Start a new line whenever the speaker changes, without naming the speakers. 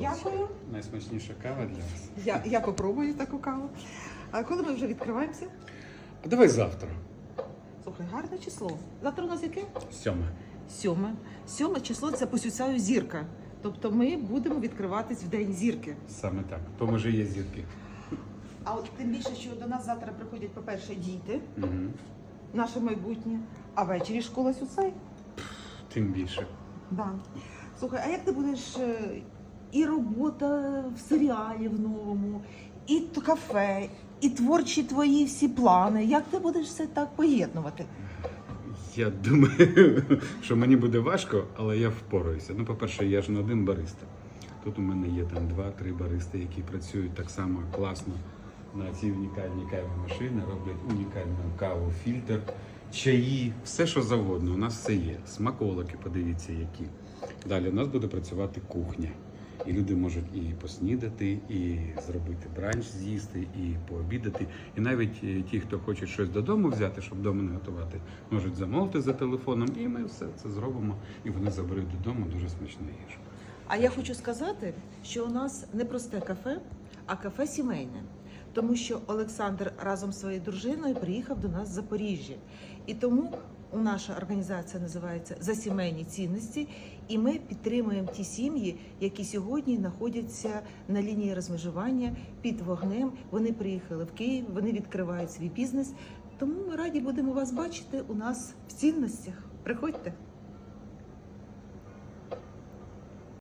Дякую.
Найсмачніша кава для вас.
Я, я попробую таку каву. А коли ми вже відкриваємося?
А давай завтра.
Слухай, гарне число. Завтра у нас яке?
Сьоме.
Сьоме. Сьоме число це посюцяю зірка. Тобто ми будемо відкриватись в день зірки.
Саме так. То може є зірки.
А от тим більше, що до нас завтра приходять, по-перше, діти,
Угу.
наше майбутнє, а ввечері школа Сюцай.
Тим більше.
Да. Слухай, а як ти будеш е, і робота в серіалі в новому, і кафе, і творчі твої всі плани? Як ти будеш все так поєднувати?
Я думаю, що мені буде важко, але я впораюся. Ну, по-перше, я ж не один бариста. Тут у мене є там два-три баристи, які працюють так само класно на цій унікальній каві машини, роблять унікальну каву, фільтр, чаї, все, що завгодно. У нас все є. Смаколики, подивіться, які. Далі у нас буде працювати кухня. І люди можуть і поснідати, і зробити бранч з'їсти, і пообідати. І навіть е, ті, хто хоче щось додому взяти, щоб вдома не готувати, можуть замовити за телефоном, і ми все це зробимо. І вони заберуть додому дуже смачну їжу.
А я хочу сказати, що у нас не просте кафе, а кафе сімейне. Тому що Олександр разом з своєю дружиною приїхав до нас з Запоріжжя. І тому у наша організація називається За сімейні цінності, і ми підтримуємо ті сім'ї, які сьогодні знаходяться на лінії розмежування під вогнем. Вони приїхали в Київ, вони відкривають свій бізнес. Тому ми раді будемо вас бачити у нас в цінностях. Приходьте.